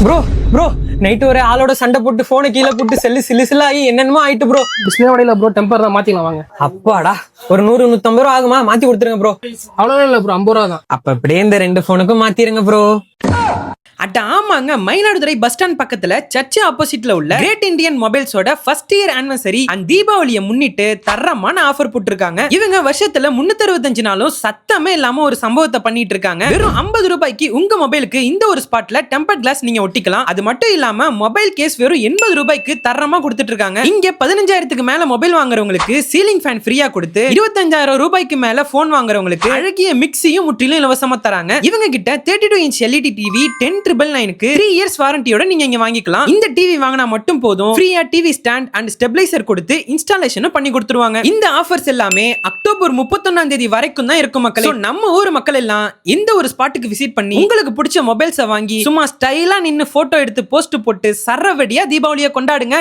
Bro bro night ஒரு ஆளோட சண்டை போட்டு போனை கீழே போட்டு செல்லு சில்லு சில்லாகி என்னென்னமோ ஆயிட்டு ப்ரோ டிஸ்பிளே உடையில ப்ரோ டெம்பர் தான் மாத்திக்கலாம் வாங்க. அப்பாடா ஒரு நூறு நூத்தம்பது ரூபா ஆகுமா? மாத்தி கொடுத்துருங்க ப்ரோ அவ்வளோ இல்லை ப்ரோ ஐம்பது ரூபா தான். அப்ப இப்படியே இந்த ரெண்டு போனுக்கும் மாத்திருங்க ப்ரோ அட் ஆமாங்க மயிலாடுதுறை பஸ் ஸ்டாண்ட் பக்கத்துல சர்ச்சு ஆப்போசிட்ல உள்ள கிரேட் இந்தியன் மொபைல்ஸோட ஃபர்ஸ்ட் இயர் ஆனிவர்சரி அண்ட் தீபாவளியை முன்னிட்டு தரமான ஆஃபர் போட்டிருக்காங்க. இவங்க வருஷத்துல முன்னூத்தி அறுபத்தஞ்சு நாளும் சத்தமே இல்லாம ஒரு சம்பவத்தை பண்ணிட்டு இருக்காங்க. வெறும் ஐம்பது ரூபாய்க்கு உங்க மொபைலுக்கு இந்த ஒரு ஸ்பாட்ல டெம்பர் கிளாஸ் நீங்க ஒட்டிக்கலாம். அது மட்டும் இல்லாம மொபைல் கேஸ் வெறும் எண்பது ரூபாய்க்கு தரமா கொடுத்துட்டு இருக்காங்க. இங்க பதினஞ்சாயிரத்துக்கு மேல மொபைல் வாங்குறவங்களுக்கு சீலிங் ஃபேன் ஃப்ரீயா கொடுத்து இருபத்தஞ்சாயிரம் ரூபாய்க்கு மேல போன் வாங்குறவங்களுக்கு அழகிய மிக்சியும் முற்றிலும் இலவசமா தராங்க. இவங்க கிட்ட thirty two inch LED TV ten triple நைனுக்கு த்ரீ இயர்ஸ் வாரண்டியோட நீங்க இங்க வாங்கிக்கலாம். இந்த டிவி வாங்கினா மட்டும் போதும். ஃப்ரீயா டிவி ஸ்டாண்ட் அண்ட் ஸ்டெபிளைசர் கொடுத்து இன்ஸ்டாலேஷனும் பண்ணி கொடுத்துருவாங்க. இந்த ஆஃபர்ஸ் எல்லாமே அக்டோபர் முப்பத்தொன்னாம் தேதி வரைக்கும் தான் இருக்கும் மக்கள். நம்ம ஊர் மக்கள் எல்லாம் இந்த ஒரு ஸ்பாட்டுக்கு விசிட் பண்ணி உங்களுக்கு பிடிச்ச மொபைல்ஸை வாங்கி சும்மா ஸ்டைலா நின்று போட்டோ எடுத்து போஸ்ட் போட்டு சரவடியா தீபாவளியை கொண்டாடுங்க.